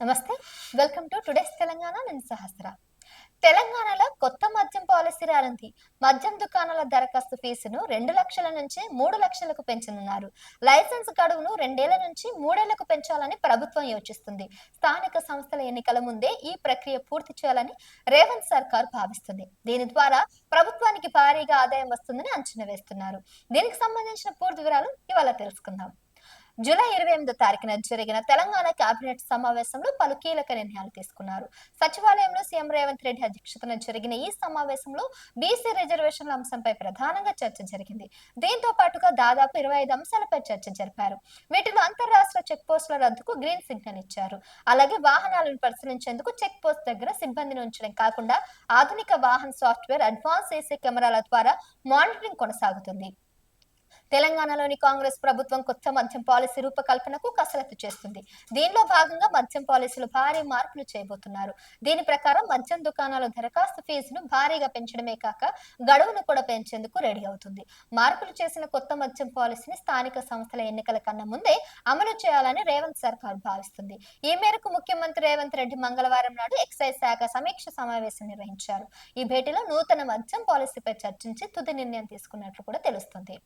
నమస్తే welcome to today's Telangana నేను సహస్ర. తెలంగాణలో కొత్త మద్యం పాలసీ రానుంది. మద్యం దుకాణాల దరఖాస్తు ఫీజును రెండు లక్షల నుంచి మూడు లక్షలకు పెంచనున్నారు. లైసెన్స్ గడువును రెండేళ్ళ నుంచి మూడేళ్ళకు పెంచాలని ప్రభుత్వం యోచిస్తుంది. స్థానిక సంస్థల ఎన్నికల ముందే ఈ ప్రక్రియ పూర్తి చేయాలని రేవంత్ సర్కార్ భావిస్తుంది. దీని ద్వారా ప్రభుత్వానికి భారీగా ఆదాయం వస్తుందని అంచనా వేస్తున్నారు. దీనికి సంబంధించిన పూర్తి వివరాలు ఇవాళ తెలుసుకుందాం. జూలై ఇరవై ఎనిమిదో తారీఖున జరిగిన తెలంగాణ కేబినెట్ సమావేశంలో పలు కీలక నిర్ణయాలు తీసుకున్నారు. సచివాలయంలో సీఎం రేవంత్ రెడ్డి అధ్యక్షతన జరిగిన ఈ సమావేశంలో బీసీ రిజర్వేషన్ల అంశంపై ప్రధానంగా చర్చ జరిగింది. దీంతో పాటుగా దాదాపు ఇరవై ఐదు అంశాలపై చర్చ జరిపారు. వీటిలో అంతర్రాష్ట్ర చెక్ పోస్టుల రద్దుకు గ్రీన్ సిగ్నల్ ఇచ్చారు. అలాగే వాహనాలను పరిశీలించేందుకు చెక్ పోస్ట్ దగ్గర సిబ్బందిని ఉంచడం కాకుండా ఆధునిక వాహన సాఫ్ట్వేర్ అడ్వాన్స్ ఏసీ కెమెరాల ద్వారా మానిటరింగ్ కొనసాగుతుంది. తెలంగాణలోని కాంగ్రెస్ ప్రభుత్వం కొత్త మద్యం పాలసీ రూపకల్పనకు కసరత్తు చేస్తుంది. దీనిలో భాగంగా మద్యం పాలసీలో భారీ మార్పులు చేయబోతున్నారు. దీని ప్రకారం మద్యం దుకాణాల దరఖాస్తు ఫీజును భారీగా పెంచడమే కాక గడువును కూడా పెంచేందుకు రెడీ అవుతుంది. మార్పులు చేసిన కొత్త మద్యం పాలసీని స్థానిక సంస్థల ఎన్నికల కన్నా ముందే అమలు చేయాలని రేవంత్ సర్కార్ భావిస్తుంది. ఈ మేరకు ముఖ్యమంత్రి రేవంత్ రెడ్డి మంగళవారం నాడు ఎక్సైజ్ శాఖ సమీక్ష సమావేశం నిర్వహించారు. ఈ భేటీలో నూతన మద్యం పాలసీపై చర్చించి తుది నిర్ణయం తీసుకున్నట్లు కూడా తెలుస్తుంది.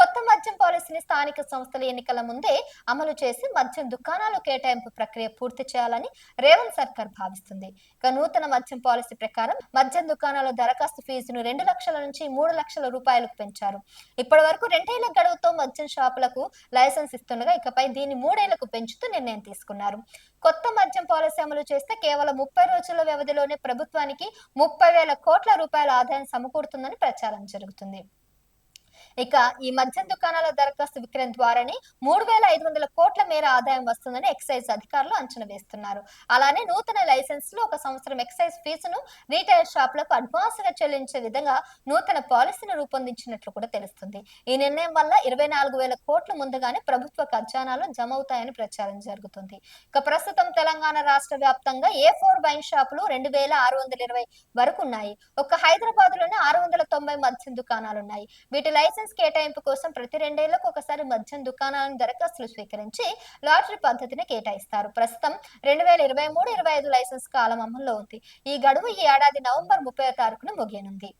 కొత్త మద్యం పాలసీని స్థానిక సంస్థల ఎన్నికల ముందే అమలు చేసి మద్యం దుకాణాలు కేటాయింపు ప్రక్రియ పూర్తి చేయాలని రేవంత్ సర్కార్ భావిస్తుంది. ఇక నూతన మద్యం పాలసీ ప్రకారం మద్యం దుకాణాల దరఖాస్తు ఫీజును రెండు లక్షల నుంచి మూడు లక్షల రూపాయలకు పెంచారు. ఇప్పటి వరకు రెండేళ్ళ గడువుతో మద్యం షాపులకు లైసెన్స్ ఇస్తుండగా ఇకపై దీన్ని మూడేళ్ళకు పెంచుతూ నిర్ణయం తీసుకున్నారు. కొత్త మద్యం పాలసీ అమలు చేస్తే కేవలం ముప్పై రోజుల వ్యవధిలోనే ప్రభుత్వానికి ముప్పై వేల కోట్ల రూపాయల ఆదాయం సమకూరుతుందని ప్రచారం జరుగుతుంది. ఇక ఈ మద్యం దుకాణాల దరఖాస్తు విక్రయం ద్వారానే మూడు వేల ఐదు వందల కోట్ల మేర ఆదాయం వస్తుందని ఎక్సైజ్ అధికారులు అంచనా వేస్తున్నారు. అలానే నూతన లైసెన్స్లో ఒక సంవత్సరం ఎక్సైజ్ ఫీజును రీటైల్ షాపులకు అడ్వాన్స్గా చెల్లించే విధంగా నూతన పాలసీని రూపొందించినట్లు కూడా తెలుస్తుంది. ఈ నిర్ణయం వల్ల ఇరవై నాలుగు వేల కోట్లు ముందుగానే ప్రభుత్వ ఖజానాలో జమ అవుతాయని ప్రచారం జరుగుతుంది. ఇక ప్రస్తుతం తెలంగాణ రాష్ట్ర వ్యాప్తంగా ఏ ఫోర్ వైన్ షాపులు రెండు వేల ఆరు వందల ఇరవై వరకు ఉన్నాయి. ఒక హైదరాబాద్లోనే ఆరు వందల తొంభై మద్యం దుకాణాలు ఉన్నాయి. వీటి లైసెన్స్ కేటాయింపు కోసం ప్రతి రెండేళ్ళకు ఒకసారి మద్యం దుకాణాలను దరఖాస్తులు స్వీకరించి లాటరీ పద్ధతిని కేటాయిస్తారు. ప్రస్తుతం రెండు వేల ఇరవై మూడు ఇరవై ఐదు లైసెన్స్ కాలం అమల్లో ఉంది. ఈ గడువు ఈ ఏడాది నవంబర్ ముప్పై తారీఖున ముగియనుంది.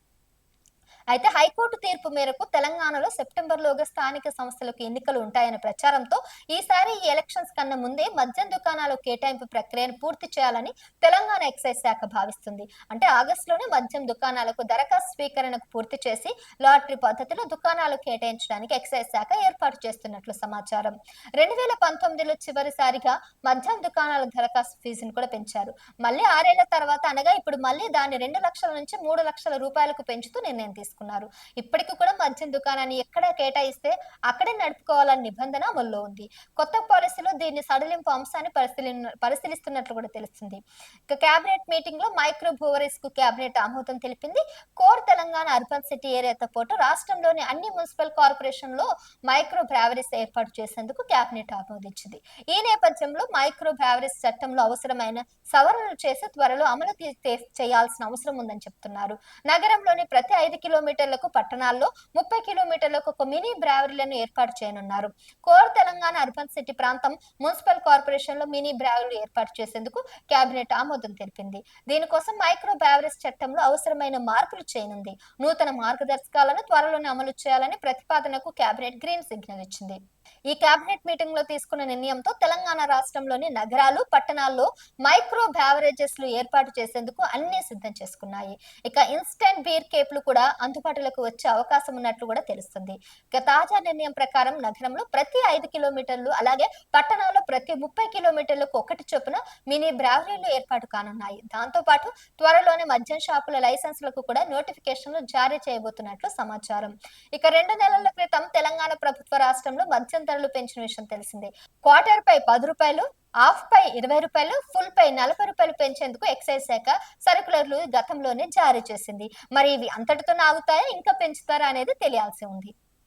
అయితే హైకోర్టు తీర్పు మేరకు తెలంగాణలో సెప్టెంబర్ లోగా స్థానిక సంస్థలకు ఎన్నికలు ఉంటాయనే ప్రచారంతో ఈసారి ఈ ఎలక్షన్స్ కన్నా ముందే మద్యం దుకాణాల కేటాయింపు ప్రక్రియను పూర్తి చేయాలని తెలంగాణ ఎక్సైజ్ శాఖ భావిస్తుంది. అంటే ఆగస్టులోనే మద్యం దుకాణాలకు దరఖాస్తు స్వీకరణకు పూర్తి చేసి లాటరీ పద్ధతిలో దుకాణాలు కేటాయించడానికి ఎక్సైజ్ శాఖ ఏర్పాటు చేస్తున్నట్లు సమాచారం. రెండు వేల పంతొమ్మిదిలో చివరిసారిగా మద్యం దుకాణాల దరఖాస్తు ఫీజును కూడా పెంచారు. మళ్ళీ ఆరేళ్ళ తర్వాత అనగా ఇప్పుడు మళ్ళీ దాన్ని రెండు లక్షల నుంచి మూడు లక్షల రూపాయలకు పెంచుతూ నిర్ణయం తీసుకున్నారు. ఇప్పటికి కూడా మద్యం దుకాణాన్ని ఎక్కడ కేటాయిస్తే అక్కడే నడుపుకోవాలని నిబంధన అమల్లో ఉంది. కొత్త పాలసీలో దీన్ని సడలింపు అంశాన్ని పరిశీలి పరిశీలిస్తున్నట్లు కూడా తెలుస్తుంది. ఇక కేబినెట్ మీటింగ్లో మైక్రో బ్రూవరీస్కు కేబినెట్ ఆమోదం తెలిపింది. కోర్ తెలంగాణ అర్బన్ సిటీ ఏరియాతో పాటు రాష్ట్రంలోని అన్ని మున్సిపల్ కార్పొరేషన్లో మైక్రో బ్రావరీస్ ఏర్పాటు చేసేందుకు కేబినెట్ ఆమోదించింది. ఈ నేపథ్యంలో మైక్రో బ్రావరీస్ చట్టంలో అవసరమైన సవరణలు చేసి త్వరలో అమలు చేయాల్సిన అవసరం ఉందని చెప్తున్నారు. నగరంలోని ప్రతి ఐదు కిలో కిలోమీటర్లకు పట్టణాల్లో ముప్పై కిలోమీటర్లకు ఒక మినీ బ్రావరీలను ఏర్పాటు చేయనున్నారు. కోర్ తెలంగాణ అర్బన్ సిటీ ప్రాంతం మున్సిపల్ కార్పొరేషన్లో మినీ బ్రావరీలు ఏర్పాటు చేసేందుకు కేబినెట్ ఆమోదం తెలిపింది. దీనికోసం మైక్రో బ్రావరీస్ చట్టంలో అవసరమైన మార్పులు చేయనుంది. నూతన మార్గదర్శకాలను త్వరలోనే అమలు చేయాలని ప్రతిపాదనకు కేబినెట్ గ్రీన్ సిగ్నల్ ఇచ్చింది. ఈ కేబినెట్ మీటింగ్లో తీసుకున్న నిర్ణయంతో తెలంగాణ రాష్ట్రంలోని నగరాలు పట్టణాల్లో మైక్రో బ్యావరేజెస్లు ఏర్పాటు చేసేందుకు అన్ని సిద్ధం చేసుకున్నాయి. ఇక ఇన్స్టెంట్ బీర్ కేపులు కూడా అందుబాటులోకి వచ్చే అవకాశం ఉన్నట్లు కూడా తెలుస్తుంది. తాజా నిర్ణయం ప్రకారం నగరంలో ప్రతి ఐదు కిలోమీటర్లు అలాగే పట్టణాల్లో ప్రతి ముప్పై కిలోమీటర్లకు ఒకటి చొప్పున మినీ బ్రావరీలు ఏర్పాటు కానున్నాయి. దాంతో పాటు త్వరలోనే మద్యం షాపుల లైసెన్సులకు కూడా నోటిఫికేషన్లు జారీ చేయబోతున్నట్లు సమాచారం. ఇక రెండు నెలల క్రితం తెలంగాణ ప్రభుత్వ రాష్ట్రంలో మద్యం ధరలు పెంచిన విషయం తెలిసిందే. క్వార్టర్ పై పది రూపాయలు ఆఫ్ పై ఇరవై రూపాయలు ఫుల్ పై నలభై రూపాయలు పెంచేందుకు ఎక్సైజ్ శాఖ సర్కులర్లు గతంలోనే జారీ చేసింది. మరి ఇవి అంతటితో ఆగుతాయా ఇంకా పెంచుతారా అనేది తెలియాల్సి ఉంది.